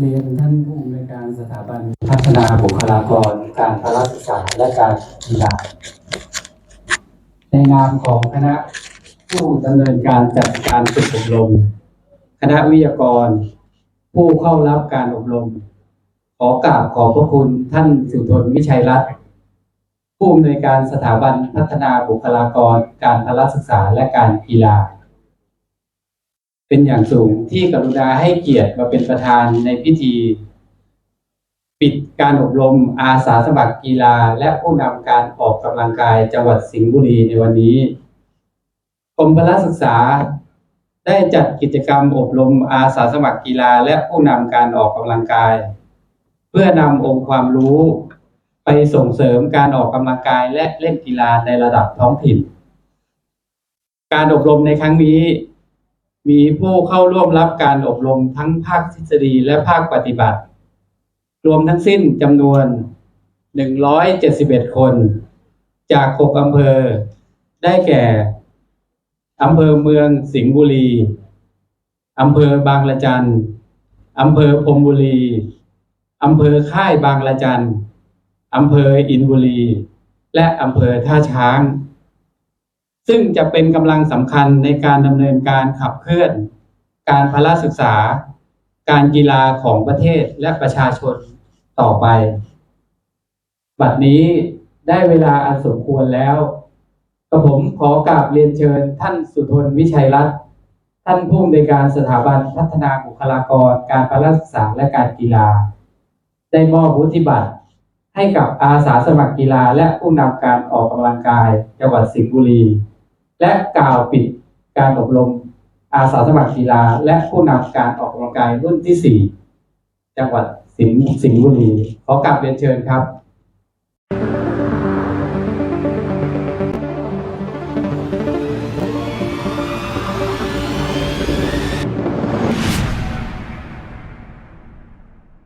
เรียนท่านผู้อำนวยการสถาบันพัฒนาบุคลากร การพละศึกษาและการกีฬาในนามของคณะผู้ดำเนินการจัดการฝึกอบรม คณะวิทยากร ผู้เข้ารับการอบรม ขอกราบขอบพระคุณท่านสุทนวิชัยรัตน์ผู้อำนวยการสถาบันพัฒนาบุคลากร การพละศึกษาและการกีฬา เป็นอย่างสูงที่กรุณาให้เกียรติมาเป็นประธานในพิธี ปิดการอบรมอาสาสมัครกีฬา และผู้นำการออกกำลังกายจังหวัดสิงห์บุรีในวันนี้กรมพละศึกษาได้จัดกิจกรรมอบรมอาสาสมัครกีฬา และผู้นำการออกกำลังกาย เพื่อนำองค์ความรู้ไปส่งเสริมการออกกำลังกายและเล่นกีฬาในระดับท้องถิ่น การอบรมในครั้งนี้ มีผู้เข้าร่วมรับการอบรมทั้งภาคทฤษฎีและภาคปฏิบัติ รวมทั้งสิ้นจำนวน 171 คน จาก 6 อำเภอ ได้แก่ อำเภอเมืองสิงห์บุรี อำเภอบางละจัน อำเภอพรมบุรี อำเภอค่ายบางละจัน อำเภออินบุรี และอำเภอท่าช้าง ซึ่งจะเป็นกำลังสำคัญในการดำเนินการขับเคลื่อน การพละศึกษา การกีฬาของประเทศและประชาชนต่อไป บัดนี้ได้เวลาอันสมควรแล้วกระผมขอกราบเรียนเชิญ ท่านสุทนวิชัยรัตน์ท่านผู้อำนวยการสถาบันพัฒนาบุคลากร การพละศึกษาและการกีฬา ได้มอบวุฒิบัตรให้กับอาสาสมัครกีฬาและผู้นำการออกกำลังกายจังหวัดสิงห์บุรี และกล่าวปิดการอบรมอาสาสมัครกีฬา และผู้นำการออกกำลังกายรุ่นที่ 4 จังหวัดสิงห์สิงห์บุรีขอกราบเรียนเชิญครับ